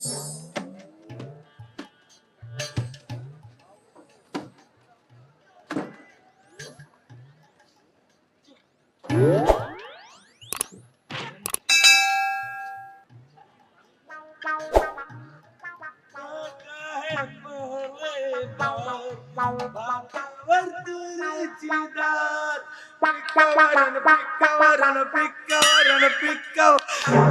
you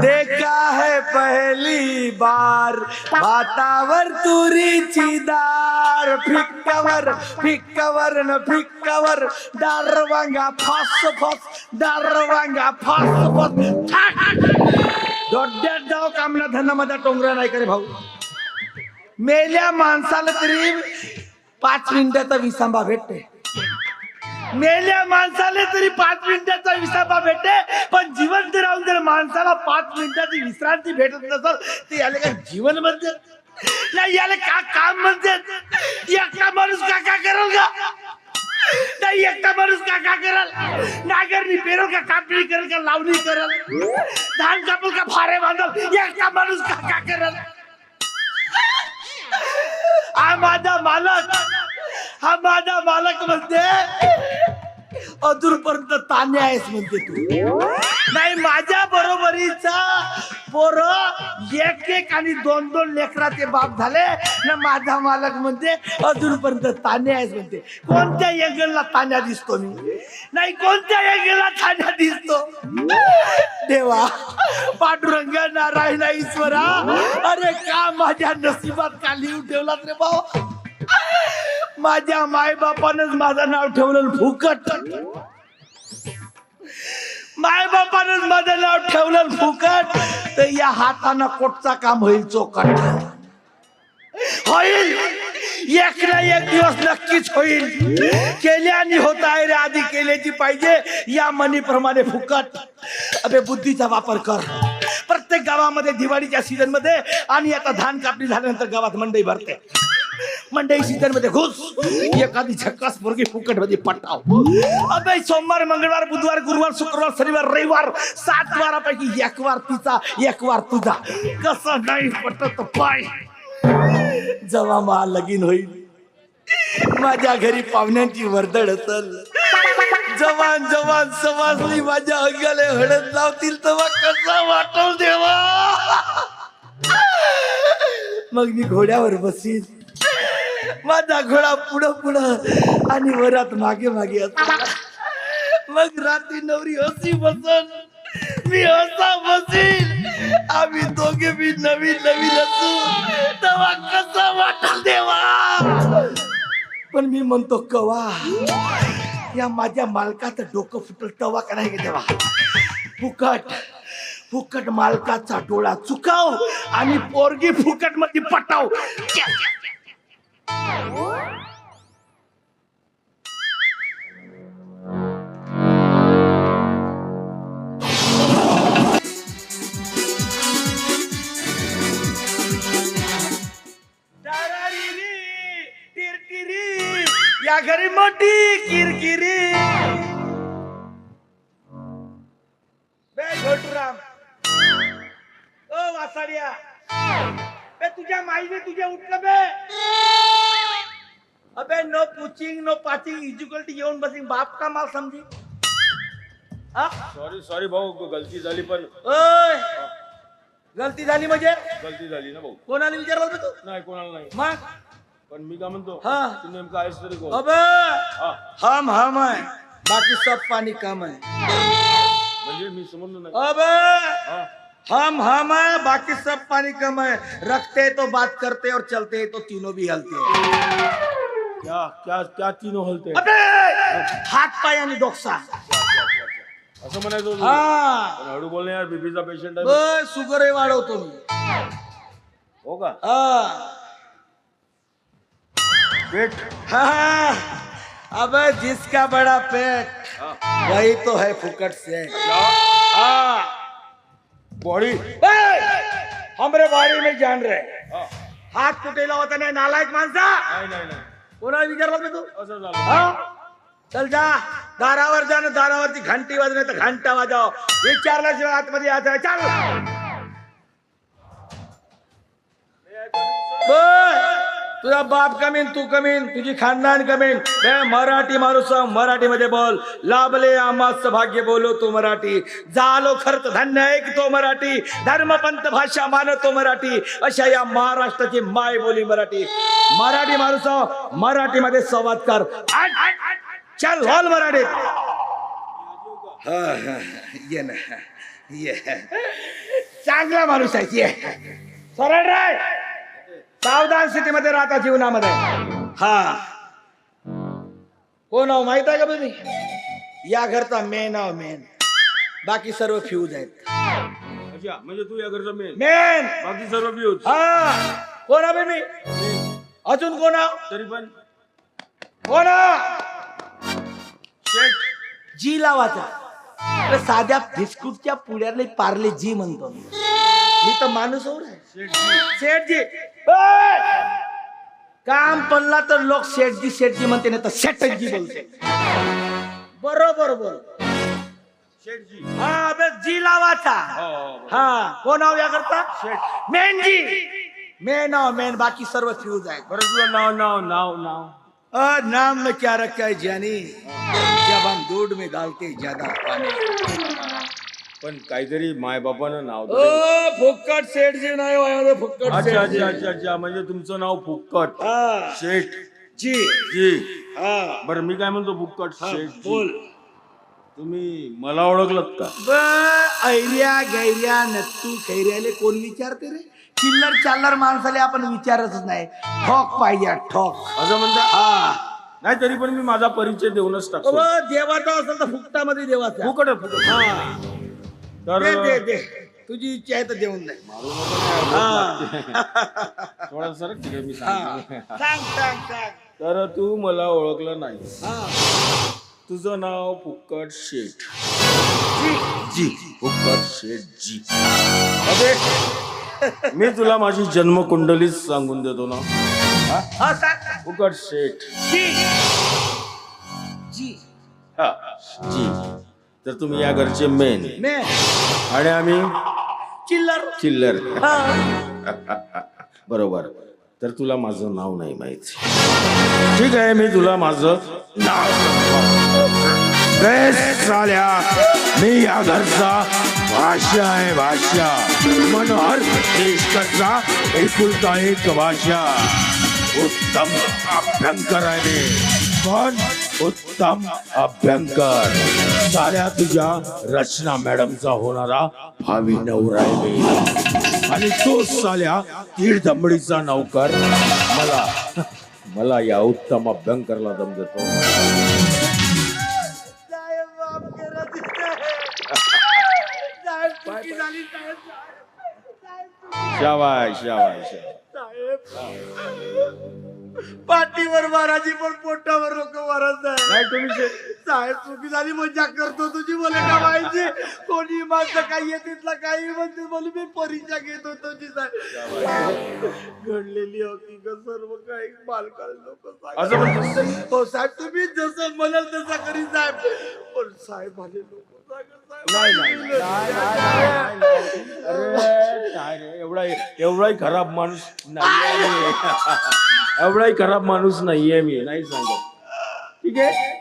देखा है पहली बार वातावर तुरी चीदार फिकवर फिकवर न फिकवर दरवांगा फस फस दरवांगा फस फस डोडे डाव कामला धनामध्ये टोंगरा नाही करे भाऊ मेल्या माणसाला तरी पाच मिनिटाचा विसांबा भेटते. मेल्या माणसाला तरी पाच मिनिटाचा विसांबा भेटते पण जिवंत राहून जर माणसाला पाच मिनिटाची विश्रांती भेटत नसल ते याला काय जीवन म्हणते नाही याला का काम म्हणते एकटा माणूस का का करल का नाही एकटा माणूस का का करल? नागरणी पेरल का कापणी करल का लावणी करल? धान कापल का फारे बांधल? एकटा माणूस का का करल? हा माझा मालक हा माझा मालक म्हणते. अजूनपर्यंत ताने आहेस म्हणते तू. नाही माझ्या बरोबरीचा पोर एक एक आणि दोन दोन लेकराचे बाप झाले. ना माझा मालक म्हणते अजूनपर्यंत ताने आहेस म्हणते. कोणत्या एंगलला तान्या दिसतो मी? नाही कोणत्या एंगलला तान्या दिसतो? देवा पांडुरंग नारायण ईश्वरा. अरे का माझ्या नशिबात का लिहून ठेवलात रे भाऊ? माझ्या मायबापानच माझं नाव ठेवलं फुकट. मायबापानच माझं नाव ठेवलं फुकट. तर या हातानं कोटचा काम होईल चोकट. होईल. एक ना एक दिवस नक्कीच होईल. केल्याने होत आहे रे आधी केल्याची पाहिजे. या मनीप्रमाणे फुकट. अबे बुद्धीचा वापर कर. प्रत्येक गावामध्ये दिवाळीच्या सीझनमध्ये आणि आता धान कापणी झाल्यानंतर गावात मंडई भरते. मंडई सीझनमध्ये घुस. एखादी झक्कास मुर्गी फुकटमध्ये पटाव अबे सोमवार मंगळवार बुधवार गुरुवार शुक्रवार शनिवार रविवार सात वारापैकी एक वार तिचा एक वार तुझा. कसं नाही पटत पाय. जेव्हा मा लगीन होईल माझ्या घरी पाहुण्यांची वर्दळ असल. जवान जवान समाजली माझ्या अंगाले हळद लावतील तेव्हा कसा वाटल देवा? मग मी घोड्यावर बसीन. माझा घोडा पुढं पुढं आणि वरात मागे मागे असतो. मग रात्री नवरी हसी बसन. मी हसा बसीन. आम्ही दोघे मी नवीन नवीन असू. तेव्हा कसा वाटल देवा? पण मी म्हणतो कवा? या माझ्या मालकाचं डोकं फुटल तवा का नाही देवा? फुकट. फुकट मालकाचा डोळा चुकाव आणि पोरगी फुकटमध्ये पटाव. या घरी मोठी किरकिरी. बे घोटूराम ओ वासाड्या. बे तुझ्या माईने तुझ्या उठलं बे. अबे नो पुचिंग नो पाचिंग इज्युकल्टी येऊन बसिंग बाप का माल समजी हा? सॉरी सॉरी भाऊ गलती झाली पण। ओय गलती झाली म्हणजे? गलती झाली ना भाऊ कोणाला विचारलं तू? नाही कोणाला नाही। मग? पण मी काय म्हणतो हा. तू नेमका आहेस तरी कोण? अबे! हा. हम हम है बाकी सब पानी कम है म्हणजे मी समजलो नाही. अबे! हा. हम हम है बाकी सब पानी कम है रखते तो बात करते और चलते तो तीनों भी हलते हैं। क्या क्या क्या तीनों हलते अबे हात पाय आणि डोकसा असं म्हणायचं होतं. हा पण हळू बोलणे यार बीपीचा पेशंट आहे बस शुगर वाढवतो मी हो का हा वेट हाँ, अबे जिसका बड़ा पेट हा. वही तो है फुकट से क्या हाँ बॉडी ए, हमरे बारे में जान रहे हा हात कुठे लावत नाही नालायक माणसा नाही नाही नाही कोणाला विचारलं मी तू? असं झालं. हा? चल जा. दारावर जा ना दारावरती घंटी वाजव नाही तर घंटा वाजव. विचारल्याशिवाय आतमध्ये यायचं. चल. तुझा बाप कमीन तू कमीन तुझी खानदान कमीन. मराठी माणूस मराठीमध्ये बोल. लाभले आम्हाच भाग्य बोलो तो मराठी. झालो खर्च धन्य ऐकतो मराठी. धर्मपंत भाषा मानतो मराठी. अशा या महाराष्ट्राची माय बोली मराठी. मराठी माणूस मराठीमध्ये संवाद कर. चल हॉल मराठी. ये ना. ये. चांगला माणूस आहे ये. सरळ राय. सावधान स्थितीमध्ये राहता जीवनामध्ये. हा. कोण नाव माहीत आहे का तुम्ही? या घरचा मेन नाव मेन बाकी सर्व फ्यूज आहेत. अच्छा म्हणजे तू या घरचा मेन मेन बाकी सर्व फ्यूज हा. कोण आहे मी अजून कोण आहे? तरी पण. कोण आहे? जी लावाचा अरे साध्या बिस्कुटच्या पुड्याला पार्ले जी म्हणतो. मी मी तर माणूस हो रे शेठजी! काम पडला तर लोक शेठजी शेठजी म्हणते नाही तर शेठजी बोलते. बरोबर बोल. शेठजी. हा बे जी लावाचा हो, हो, हो. हा कोण नाव या करता शेठ. मेन जी मेन नाव मेन बाकी सर्व फ्यूज आहेत. बरं तुझं नाव नाव नाव नाव. अ, नाम में क्या रखा है जानी जब हम दूध में डालते ज्यादा पानी. पण काहीतरी माय बापानं नाव ओ दिलं. फुक्कट सेठ जी नाही वाया फुक्कट अच्छा सेठ जी. अच्छा अच्छा अच्छा म्हणजे तुमचं नाव फुक्कट हा. शेठ जी. जी. हा. बरं मी काय म्हणतो फुक्कट हा, शेठ बोल. तुम्ही मला ओळखलत का? ब ऐर्या गैर्या नत्तू खैर्याले कोण विचारते रे? चिल्लर चालर माणसाले आपण विचारतच नाही. ठोक पाहिजे ठोक. असं म्हणता? हा. नाही तरी पण मी माझा परिचय देऊनच टाकतो. देवाचा असेल तर फुकटामध्ये देवाचा. फुकट आहे, फुकट. हा. तर दे दे दे. तुझी इच्छा आहे तर देऊन दे. हा. थोडा सर ठीक आहे मी हा. सांगतो. सांग सांग सांग. तर तू मला ओळखलं नाही. हा. तुझं नाव फुक्कट शेठ. जी. जी. फुक्कट शेठ जी. अबे, मी तुला माझी जन्मकुंडलीच सांगून देतो ना. हा? सांग फुकट शेठ. जी. जी. हा. जी. तर तुम्ही या घरचे मेन आणि आम्ही? चिल्लर. चिल्लर. बरोबर. तर तुला माझं नाव नाही माहिती. ठीक आहे मी तुला माझं नाव झाल्या. मी या घरचा भाषा आहे भाषा. मनोहर देशकरचा एकुलता एक भाषा. उत्तम अभ्यंकर आहे मी. पण उत्तम अभ्यंकर. साऱ्या तुझ्या रचना मॅडमचा होणारा भावी नवरा मी. आणि तो साल्या तीड दमडीचा नौकर. मला मला या उत्तम अभ्यंकरला दम देतो. साहेब माफ करा पाठीवर मारायची पण पोटावर लोक मारत नाही नाही तुम्ही साहेब चुकी झाली मजा करतो तुझी मला का माहिती कोणी माणसं काही येतीतला काही म्हणते म्हणून मी परीक्षा घेत होतो तुझी साहेब घडलेली हकीकत सर्व काही. बालकाळ लोक हो साहेब तुम्ही जसं म्हणाल तसं करी साहेब. पण साहेब आले लोक नाही नाही नाही, नाही, नाही, नाही. एवढा एवढाही खराब माणूस नाहीये मी. एवढाही खराब माणूस नाहीये मी नाही सांगत. ठीक आहे?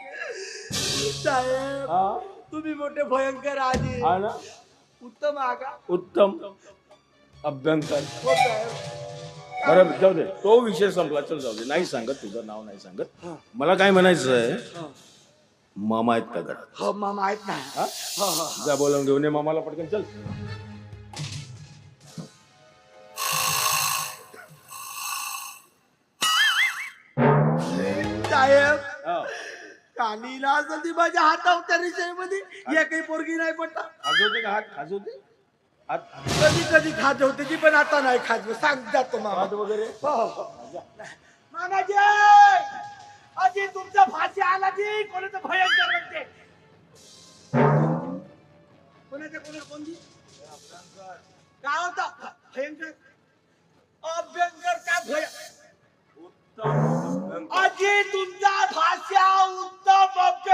साहेब हा? तुम्ही मोठे भयंकर आधी. हा ना? उत्तम आगा. उत्तम अभ्यंकर. हो साहेब. बरं जाऊ दे. तो विषय संपला. चल जाऊ दे. नाही सांगत तुझं नाव नाही सांगत. मला काय म्हणायचं आहे? मामा आहेत का घरात? हो मामा आहेत ना. हा? हो हो. जा बोलावून घेऊन ये मामाला पटकन. चल. साहेब. हा. कालीला असं ती माझ्या हातावर त्या रिक्षामध्ये या काही पोरगी नाही पडता खाजवते का? हात खाजवते? हात कधी कधी खात होते ती पण आता नाही खात सांग जातो मामा. हात वगैरे? हो हो. मामाजी अजी तुमचा फाशी आला जी कोणाचं भयंकर म्हणते? कोणाच्या कोणा कोणती काय होता? भयंकर अभ्यंकर का भय अजी तुमचा भाषा उत्तम.